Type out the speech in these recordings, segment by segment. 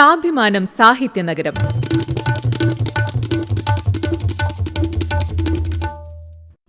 സാഭിമാനം സാഹിത്യനഗരം.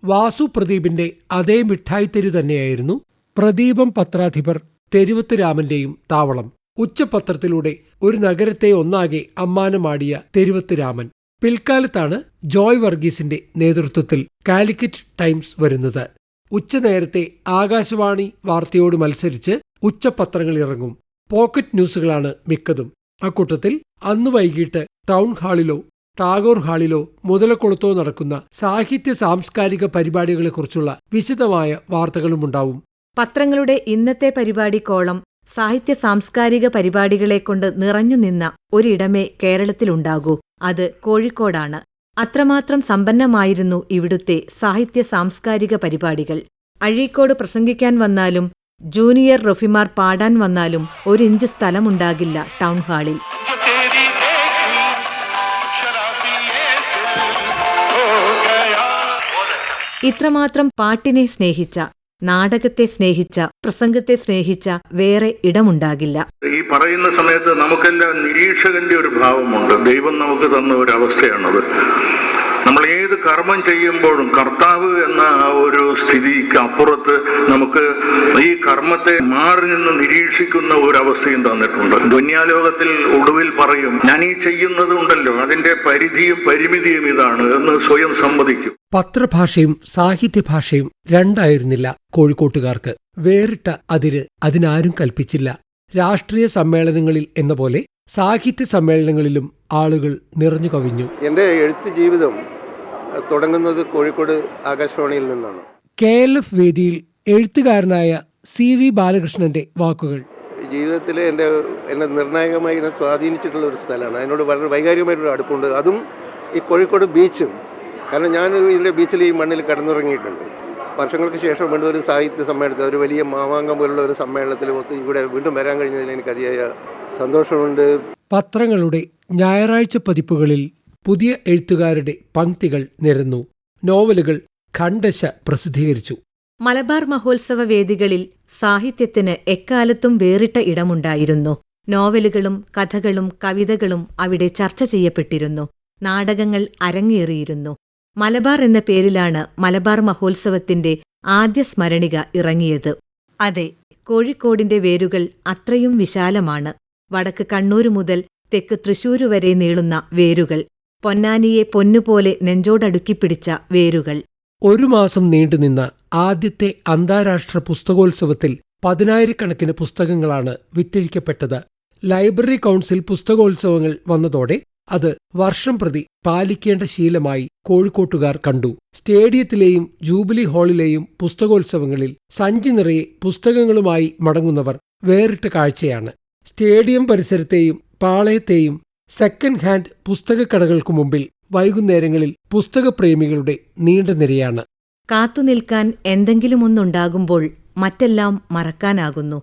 വാസു പ്രദീപിന്റെ അതേ മിഠായിത്തെരു തന്നെയായിരുന്നു പ്രദീപം പത്രാധിപർ തെരുവത്ത് രാമന്റെയും താവളം. ഉച്ചപത്രത്തിലൂടെ ഒരു നഗരത്തെ ഒന്നാകെ അമ്മാനമാടിയ തെരുവത്ത് രാമൻ. പിൽക്കാലത്താണ് ജോയ് വർഗീസിന്റെ നേതൃത്വത്തിൽ കാലിക്കറ്റ് ടൈംസ് വരുന്നത്. ഉച്ചനേരത്തെ ആകാശവാണി വാർത്തയോട് മത്സരിച്ച് ഉച്ചപത്രങ്ങൾ ഇറങ്ങും പോക്കറ്റ് ന്യൂസുകളാണ് മിക്കതും. അക്കൂട്ടത്തിൽ അന്ന് വൈകിട്ട് ടൗൺ ഹാളിലോ ടാഗോർ ഹാളിലോ മുതലക്കുളത്തോ നടക്കുന്ന സാഹിത്യ സാംസ്കാരിക പരിപാടികളെക്കുറിച്ചുള്ള വിശദമായ വാർത്തകളുമുണ്ടാവും. പത്രങ്ങളുടെ ഇന്നത്തെ പരിപാടി കോളം സാഹിത്യ സാംസ്കാരിക പരിപാടികളെക്കൊണ്ട് നിറഞ്ഞു നിന്ന ഒരിടമേ കേരളത്തിലുണ്ടാകൂ. അത് കോഴിക്കോടാണ്. അത്രമാത്രം സമ്പന്നമായിരുന്നു ഇവിടുത്തെ സാഹിത്യ സാംസ്കാരിക പരിപാടികൾ. അഴീക്കോട് പ്രസംഗിക്കാൻ വന്നാലും ജൂനിയർ റഫിമാർ പാടാൻ വന്നാലും ഒരിഞ്ച് സ്ഥലമുണ്ടാകില്ല ടൗൺ ഹാളിൽ. ഇത്രമാത്രം പാട്ടിനെ സ്നേഹിച്ച നാടകത്തെ സ്നേഹിച്ച പ്രസംഗത്തെ സ്നേഹിച്ച വേറെ ഇടമുണ്ടാകില്ല. ഈ പറയുന്ന സമയത്ത് നമുക്കെല്ലാം നിരീക്ഷകന്റെ ഒരു ഭാവമുണ്ട്. ദൈവം നമുക്ക് തന്ന ഒരു അവസ്ഥയാണത്. നമ്മൾ ഏത് കർമ്മം ചെയ്യുമ്പോഴും കർത്താവ് എന്ന ആ ഒരു സ്ഥിതിക്ക് അപ്പുറത്ത് നമുക്ക് ഈ കർമ്മത്തെ മാറി നിന്ന് നിരീക്ഷിക്കുന്ന ഒരു അവസ്ഥയും തന്നിട്ടുണ്ട്. ദുന്യാലോകത്തിൽ ഒടുവിൽ പറയും ഞാൻ ഈ ചെയ്യുന്നത് ഉണ്ടല്ലോ അതിന്റെ പരിധിയും പരിമിതിയും ഇതാണ് എന്ന് സ്വയം സമ്മതിക്കും. പത്രഭാഷയും സാഹിത്യഭാഷയും രണ്ടായിരുന്നില്ല കോഴിക്കോട്ടുകാർക്ക്. വേറിട്ട അതിര് അതിനാരും കൽപ്പിച്ചില്ല. രാഷ്ട്രീയ സമ്മേളനങ്ങളിൽ എന്ന പോലെ സാഹിത്യ സമ്മേളനങ്ങളിലും ആളുകൾ നിറഞ്ഞു കവിഞ്ഞു. എന്റെ എഴുത്ത് ജീവിതം തുടങ്ങുന്നത് കോഴിക്കോട് ആകാശവാണിയിൽ നിന്നാണ്. കെ എൽ എഫ് വേദിയിൽ എഴുത്തുകാരനായ സി വി ബാലകൃഷ്ണന്റെ വാക്കുകൾ. ജീവിതത്തിൽ എന്റെ എന്നെ നിർണായകമായി എന്നെ സ്വാധീനിച്ചിട്ടുള്ള ഒരു സ്ഥലമാണ്. അതിനോട് വളരെ വൈകാരികമായിട്ടൊരു അടുപ്പുണ്ട്. അതും ഈ കോഴിക്കോട് ബീച്ചും. കാരണം ഞാൻ ഇതിന്റെ ബീച്ചിൽ ഈ മണ്ണിൽ കടന്നുറങ്ങിയിട്ടുണ്ട്. വർഷങ്ങൾക്ക് ശേഷം വീണ്ടും ഒരു സാഹിത്യ സമ്മേളനത്തിൽ ഒരു വലിയ മാമാങ്കം പോലുള്ള ഒരു സമ്മേളനത്തിൽ ഒത്ത് ഇവിടെ വീണ്ടും വരാൻ കഴിഞ്ഞതിൽ എനിക്ക് അതിയായ സന്തോഷമുണ്ട്. പത്രങ്ങളുടെ ഞായറാഴ്ച പതിപ്പുകളിൽ പുതിയ എഴുത്തുകാരുടെ പങ്ക്തികൾ നിരന്നു. നോവലുകൾ ഖണ്ഡശ പ്രസിദ്ധീകരിച്ചു. മലബാർ മഹോത്സവ വേദികളിൽ സാഹിത്യത്തിന് എക്കാലത്തും വേറിട്ട ഇടമുണ്ടായിരുന്നു. നോവലുകളും കഥകളും കവിതകളും അവിടെ ചർച്ച ചെയ്യപ്പെട്ടിരുന്നു. നാടകങ്ങൾ അരങ്ങേറിയിരുന്നു. മലബാർ എന്ന പേരിലാണ് മലബാർ മഹോത്സവത്തിന്റെ ആദ്യ സ്മരണിക ഇറങ്ങിയത്. അതെ കോഴിക്കോടിന്റെ വേരുകൾ അത്രയും വിശാലമാണ്. വടക്ക് കണ്ണൂരു മുതൽ തെക്ക് തൃശൂരു വരെ നീളുന്ന വേരുകൾ പൊന്നാനിയെ പൊന്നുപോലെ നെഞ്ചോടടുക്കിപ്പിടിച്ച വേരുകൾ. ഒരു മാസം നീണ്ടുനിന്ന ആദ്യത്തെ അന്താരാഷ്ട്ര പുസ്തകോത്സവത്തിൽ പതിനായിരക്കണക്കിന് പുസ്തകങ്ങളാണ് വിറ്റഴിക്കപ്പെട്ടത്. ലൈബ്രറി കൗൺസിൽ പുസ്തകോത്സവങ്ങൾ വന്നതോടെ അത് വർഷം പ്രതി പാലിക്കേണ്ട ശീലമായി കോഴിക്കോട്ടുകാർ കണ്ടു. സ്റ്റേഡിയത്തിലെയും ജൂബിലി ഹാളിലെയും പുസ്തകോത്സവങ്ങളിൽ സഞ്ചി നിറയെ പുസ്തകങ്ങളുമായി മടങ്ങുന്നവർ വേറിട്ട കാഴ്ചയാണ്. സ്റ്റേഡിയം പരിസരത്തെയും പാളയത്തെയും സെക്കൻഡ് ഹാൻഡ് പുസ്തകക്കടകൾക്കു മുമ്പിൽ വൈകുന്നേരങ്ങളിൽ പുസ്തകപ്രേമികളുടെ നീണ്ട നിരയാണ് കാത്തുനിൽക്കാൻ എന്തെങ്കിലുമൊന്നുണ്ടാകുമ്പോൾ മറ്റെല്ലാം മറക്കാനാകുന്നു.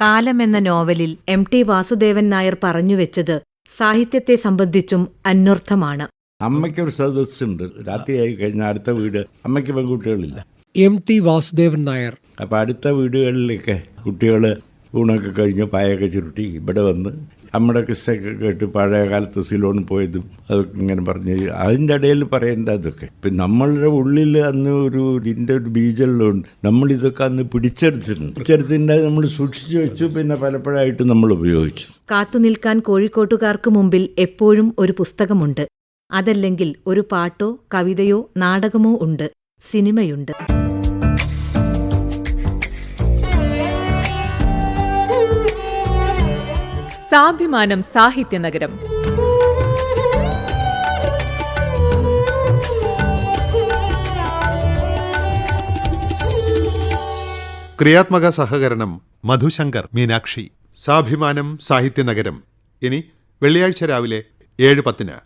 കാലമെന്ന നോവലിൽ എം ടി വാസുദേവൻ നായർ പറഞ്ഞുവെച്ചത് സാഹിത്യത്തെ സംബന്ധിച്ചും അന്വർത്ഥമാണ്. അമ്മയ്ക്കൊരു സദസ്സുണ്ട്. രാത്രിയായി കഴിഞ്ഞ അടുത്ത വീട് അമ്മയ്ക്ക് പെൺകുട്ടികളില്ല. M T Vasudevan Nair. അപ്പൊ അടുത്ത വീടുകളിലൊക്കെ കുട്ടികൾ ഊണൊക്കെ കഴിഞ്ഞ് പായൊക്കെ ചുരുട്ടി ഇവിടെ വന്ന് നമ്മുടെ കിസ്സൊക്കെ കേട്ട് പഴയ കാലത്ത് സിലോൺ പോയതും അതൊക്കെ ഇങ്ങനെ പറഞ്ഞ് അതിന്റെ ഇടയിൽ പറയുന്നത് അതൊക്കെ ഇപ്പം നമ്മളുടെ ഉള്ളിൽ അന്ന് ഒരു ഇതിന്റെ ഒരു ബീജമുള്ളതുകൊണ്ട് നമ്മളിതൊക്കെ അന്ന് പിടിച്ചെടുത്തിരുന്നു. പിടിച്ചെടുത്തിന്റെ നമ്മൾ സൂക്ഷിച്ചു വെച്ചു പിന്നെ പലപ്പോഴായിട്ട് നമ്മൾ ഉപയോഗിച്ചു. കാത്തുനിൽക്കാൻ കോഴിക്കോട്ടുകാർക്ക് മുമ്പിൽ എപ്പോഴും ഒരു പുസ്തകമുണ്ട്. അതല്ലെങ്കിൽ ഒരു പാട്ടോ കവിതയോ നാടകമോ ഉണ്ട്. സിനിമയുണ്ട്. സാഭിമാനം സാഹിത്യ നഗരം ക്രിയാത്മക സഹകരണം മധുശങ്കർ മീനാക്ഷി. സാഭിമാനം സാഹിത്യ നഗരം ഇനി വെള്ളിയാഴ്ച രാവിലെ ഏഴ് പത്തിന്.